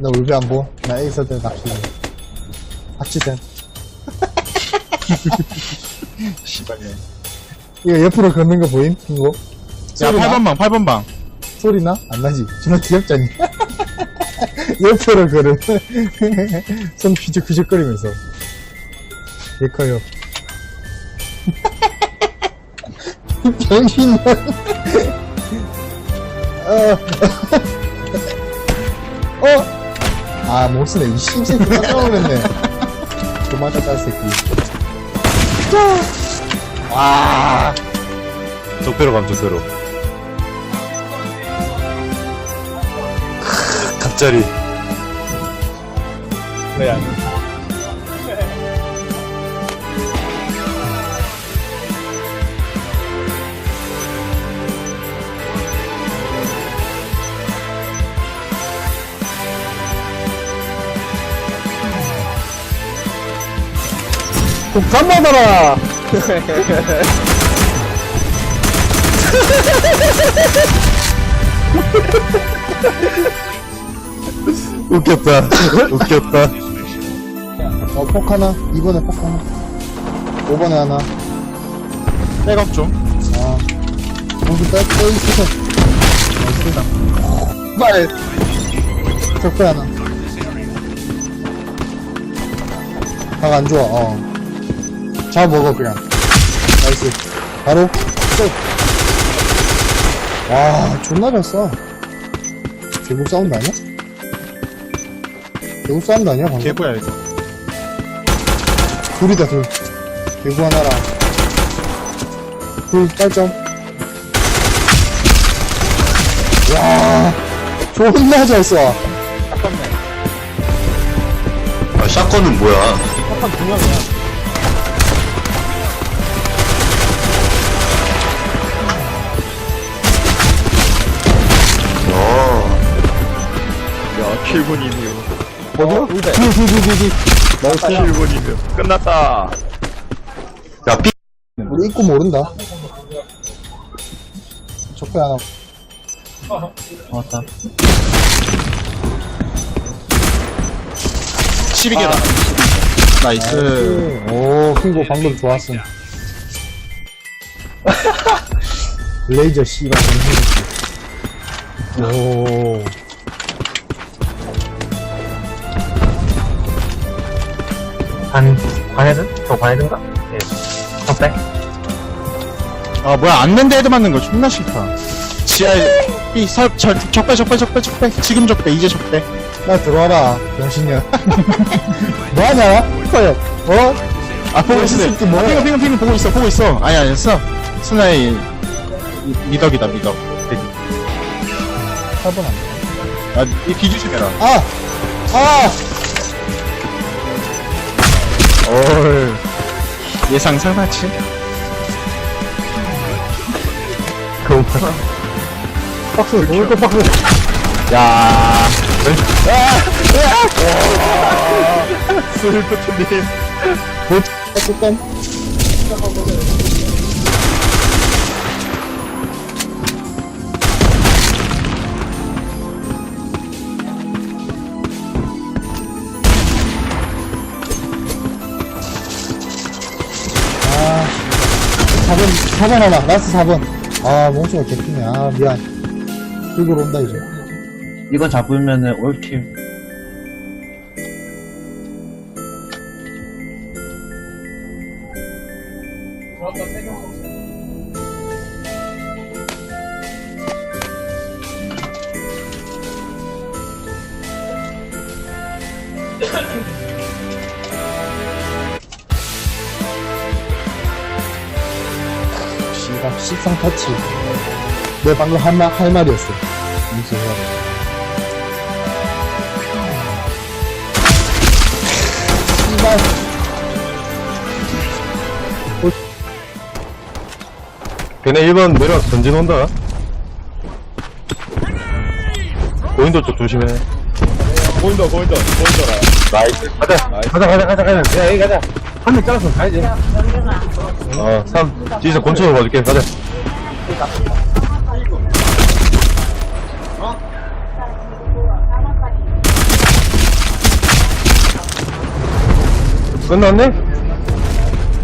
나 울베 안 보. 나 에이서드 낚시. 박지센. 씨발네. 이거 옆으로 걷는 거 보임? 핑고? 야, 소리 나? 8번 방, 8번 방. 소리 나? 안 나지? 정말 귀엽잖니? 옆으로 걸음. 손 휘적휘적거리면서. 개 커요. 병신년. 어. 어? 아, 못 쓰네. 이 씹새끼 깜짝 놀랐네. 도망가, 짤새끼. 와. 적배로 감, 적배로. 갑자리. 네, 안 독감 받아라! 웃겼다. 웃겼다. 어, 폭 하나. 2번에 폭 하나. 5번에 하나. 백업 좀. 아. 모두 빼, 빼 있으셔. 나이스. 빨! 적배 하나. 각 안 좋아, 어. 잡아 먹어, 그냥. 나이스. 바로, 쏙. 와, 존나 잘 써. 대국 사운드 아니야? 대국 사운드 아니야, 방금? 개구야, 이거. 둘이다 둘 개구 하나랑 둘 딸점 와 존나 잘쏴 아, 샷건은 뭐야? 한판 두 명이야. 7분이네요. 어디요? 뒤뒤뒤뒤뒤 나이스 7분이면 끝났다. 야, 삐. 우리 입구 모른다 적배 하나 맞다 12개다. 아, 나이스. 오 킹고 방금 좋았음 레이저 씨발 오 반, 반헤드? 저 반헤드인가? 예. 적배? 아, 뭐야, 앉는데 헤드 맞는 거 존나 싫다. 지하에, 이, 설, 절, 적배, 적배, 적배, 적배. 지금 적배, 이제 적배. 나 들어와라 병신년 뭐하냐? 커요 어? 아, 보고 있어. 새끼 뭐야? 핑크, 핑크, 핑크 보고 있어, 보고 있어. 아니, 아니었어. 스나의 미- 미덕이다, 미덕. 8번 안 돼. 아, 이 뒤주시해라 아! 아! 올. 예상 상하치? 그럼, 박스, 오늘도 박스. 야. 슬프트님. 어 4번, 4번 하나, 라스트 4번. 아, 멍청이 개피네. 아, 미안. 이걸 온다, 이제. 이거 잡으면은 올킬. 씨발, 식상 터치. 내 방금 할 말, 할 말이었어. 무슨. 씨발. 걔네 1번 내려와서 던진 온다. 고인도 쪽 조심해. 보인다, 보인다, 보인다. 나이스. 가자. 가자, 가자, 가자, 가자. 야, 여기 가자. 한명 잘라서 가야지. 아, 어, 3. 뒤에서 곤충으로 봐줄게. 가자. 끝났네?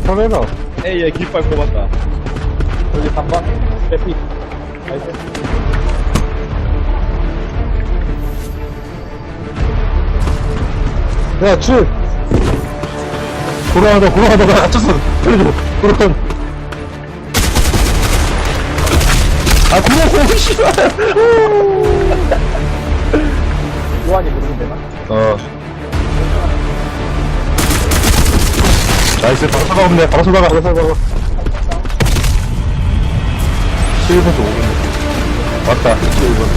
3회 봐. 에이, 얘 길발 꼽았다. 여기 반박. 대피. 나이스. 야, 출! 돌아가다, 돌아가다가 갇혔어. 살려줘. 돌아가. 아, 고마워, 씨발! 요한이 부르면 되나? 어. 나이스, 바로 없네. 바로 쏘다가. 바로 쏘다가. 7번도 5번. 맞다, 7번도.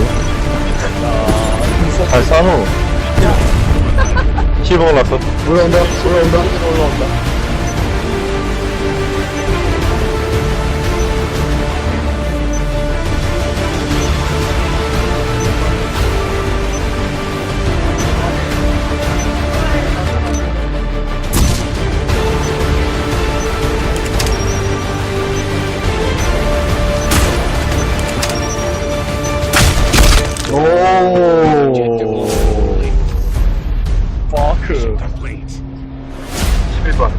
잘 싸노. 7번 올랐어. 올라온다, 올라온다, 올 퍼크. 11번.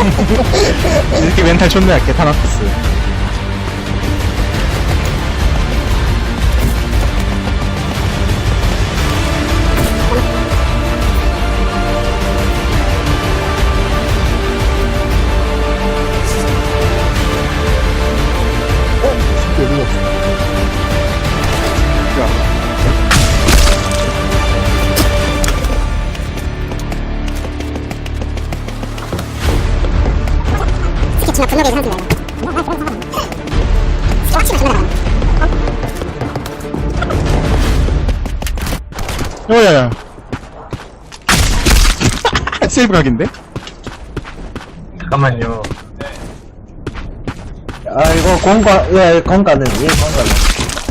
이렇게 멘탈 존나 약해 타나토스 스케치나 분노게 사람들 말이야. 스케치나 분노게 야야야 세이브 각인데? 잠깐만요. 아, 이거 공과, 예, 공과는, 예, 공과는.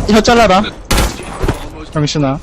혀 잘라라 병신아